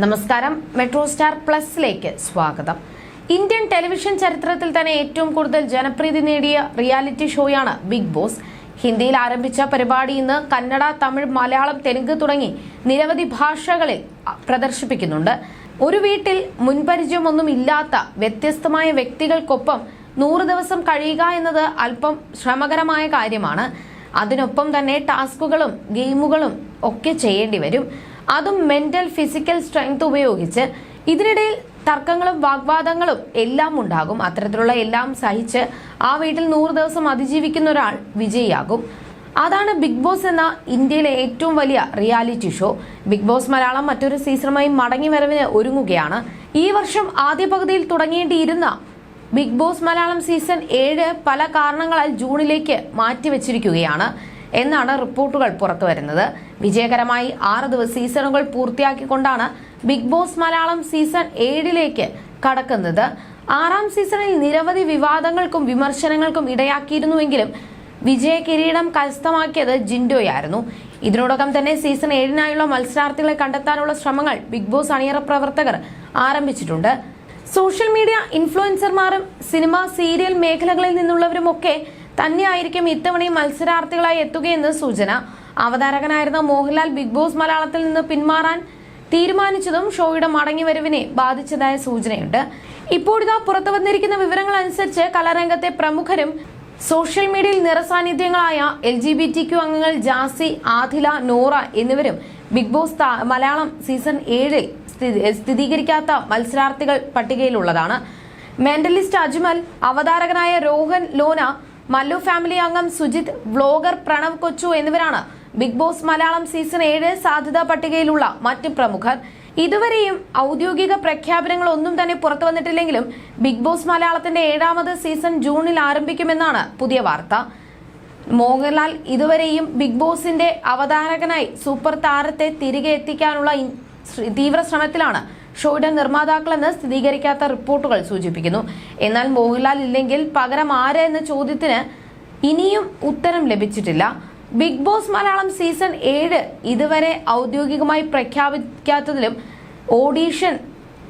നമസ്കാരം. Metro star പ്ലസിലേക്ക് സ്വാഗതം. Indian television ചരിത്രത്തിൽ തന്നെ ഏറ്റവും കൂടുതൽ ജനപ്രീതി നേടിയ റിയാലിറ്റി ഷോയാണ് ബിഗ് ബോസ്. ഹിന്ദിയിൽ ആരംഭിച്ച പരിപാടി ഇന്ന് കന്നഡ തമിഴ് മലയാളം തെലുങ്ക് തുടങ്ങി നിരവധി ഭാഷകളിൽ പ്രദർശിപ്പിക്കുന്നുണ്ട്. ഒരു വീട്ടിൽ മുൻപരിചയമൊന്നും ഇല്ലാത്ത വ്യത്യസ്തമായ വ്യക്തികൾക്കൊപ്പം നൂറ് ദിവസം കഴിയുക എന്നത് അല്പം ശ്രമകരമായ കാര്യമാണ്. അതിനൊപ്പം തന്നെ ടാസ്കുകളും ഗെയിമുകളും ഒക്കെ ചെയ്യേണ്ടി വരും. അതും മെന്റൽ ഫിസിക്കൽ സ്ട്രെങ്ത് ഉപയോഗിച്ച് ഇതിനിടയിൽ തർക്കങ്ങളും വാഗ്വാദങ്ങളും എല്ലാം ഉണ്ടാകും. അത്തരത്തിലുള്ള എല്ലാം സഹിച്ച് ആ വീട്ടിൽ നൂറ് ദിവസം അതിജീവിക്കുന്ന ഒരാൾ വിജയിയാകും. അതാണ് ബിഗ് ബോസ് എന്ന ഇന്ത്യയിലെ ഏറ്റവും വലിയ reality show Bigg Boss Malayalam മറ്റൊരു സീസണുമായി മടങ്ങി വരവിന് ഒരുങ്ങുകയാണ്. ഈ വർഷം ആദ്യ പകുതിയിൽ തുടങ്ങേണ്ടിയിരുന്ന ബിഗ് ബോസ് മലയാളം സീസൺ ഏഴ് പല കാരണങ്ങളാൽ ജൂണിലേക്ക് മാറ്റിവെച്ചിരിക്കുകയാണ്. എന്നാണ് റിപ്പോർട്ടുകൾ പുറത്തു വരുന്നത്. വിജയകരമായി ആറ് ദിവസ സീസണുകൾ പൂർത്തിയാക്കിക്കൊണ്ടാണ് ബിഗ് ബോസ് മലയാളം സീസൺ ഏഴിലേക്ക് കടക്കുന്നത്. ആറാം സീസണിൽ നിരവധി വിവാദങ്ങൾക്കും വിമർശനങ്ങൾക്കും ഇടയാക്കിയിരുന്നുവെങ്കിലും വിജയ കിരീടം കരസ്ഥമാക്കിയത് ജിൻഡോയായിരുന്നു. ഇതിനോടകം തന്നെ സീസൺ ഏഴിനായുള്ള മത്സരാർത്ഥികളെ കണ്ടെത്താനുള്ള ശ്രമങ്ങൾ ബിഗ് ബോസ് അണിയറ പ്രവർത്തകർ ആരംഭിച്ചിട്ടുണ്ട്. സോഷ്യൽ മീഡിയ ഇൻഫ്ലുവൻസർമാരും സിനിമ സീരിയൽ മേഖലകളിൽ നിന്നുള്ളവരുമൊക്കെ തന്നെയായിരിക്കും ഇത്തവണയും മത്സരാർത്ഥികളായി എത്തുകയെന്ന് സൂചന. അവതാരകനായിരുന്ന മോഹൻലാൽ ബിഗ് ബോസ് മലയാളത്തിൽ നിന്ന് പിന്മാറാൻ തീരുമാനിച്ചതും ഷോയുടെ മടങ്ങിവരവിനെ ബാധിച്ചതായ സൂചനയുണ്ട്. ഇപ്പോഴിതാ പുറത്തു വന്നിരിക്കുന്ന വിവരങ്ങൾ അനുസരിച്ച് കലാരംഗത്തെ പ്രമുഖരും സോഷ്യൽ മീഡിയയിൽ നിറസാന്നിധ്യങ്ങളായ L G B T Q അംഗങ്ങൾ ജാസി ആദില നോറ എന്നിവരും ബിഗ് ബോസ് മലയാളം സീസൺ ഏഴിൽ സ്ഥിരീകരിക്കാത്ത മത്സരാർത്ഥികൾ പട്ടികയിലുള്ളതാണ്. മെന്റലിസ്റ്റ് അജ്മൽ അവതാരകനായ രോഹൻ ലോന മല്ലു ഫാമിലി അംഗം സുജിത് വ്ലോഗർ പ്രണവ് കൊച്ചു എന്നിവരാണ് ബിഗ് ബോസ് മലയാളം സീസൺ ഏഴ് സാധ്യതാ പട്ടികയിലുള്ള മറ്റ് പ്രമുഖർ. ഇതുവരെയും ഔദ്യോഗിക പ്രഖ്യാപനങ്ങൾ ഒന്നും തന്നെ പുറത്തു വന്നിട്ടില്ലെങ്കിലും ബിഗ് ബോസ് മലയാളത്തിന്റെ ഏഴാമത് സീസൺ ജൂണിൽ ആരംഭിക്കുമെന്നാണ് പുതിയ വാർത്ത. മോഹൻലാൽ ഇതുവരെയും ബിഗ് ബോസിന്റെ അവതാരകനായി സൂപ്പർ താരത്തെ തിരികെ എത്തിക്കാനുള്ള തീവ്ര ശ്രമത്തിലാണ് ഷോയുടെ നിർമ്മാതാക്കളെന്ന് സ്ഥിരീകരിക്കാത്ത റിപ്പോർട്ടുകൾ സൂചിപ്പിക്കുന്നു. എന്നാൽ മോഹൻലാൽ ഇല്ലെങ്കിൽ പകരം ആര് എന്ന ചോദ്യത്തിന് ഇനിയും ഉത്തരം ലഭിച്ചിട്ടില്ല. ബിഗ് ബോസ് മലയാളം സീസൺ ഏഴ് ഇതുവരെ ഔദ്യോഗികമായി പ്രഖ്യാപിക്കാത്തതിലും ഓഡീഷൻ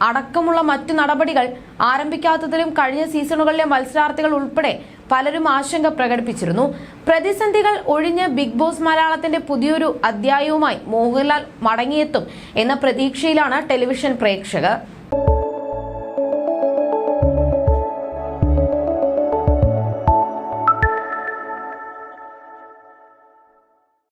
അടക്കമുള്ള മറ്റു നടപടികൾ ആരംഭിക്കാത്തതിലും കഴിഞ്ഞ സീസണുകളിലെ മത്സരാർത്ഥികൾ ഉൾപ്പെടെ പലരും ആശങ്ക പ്രകടിപ്പിച്ചിരുന്നു. പ്രതിസന്ധികൾ ഒഴിഞ്ഞ് ബിഗ് ബോസ് മലയാളത്തിന്റെ പുതിയൊരു അധ്യായവുമായി മോഹൻലാൽ മടങ്ങിയെത്തും എന്ന പ്രതീക്ഷയിലാണ് ടെലിവിഷൻ പ്രേക്ഷകർ.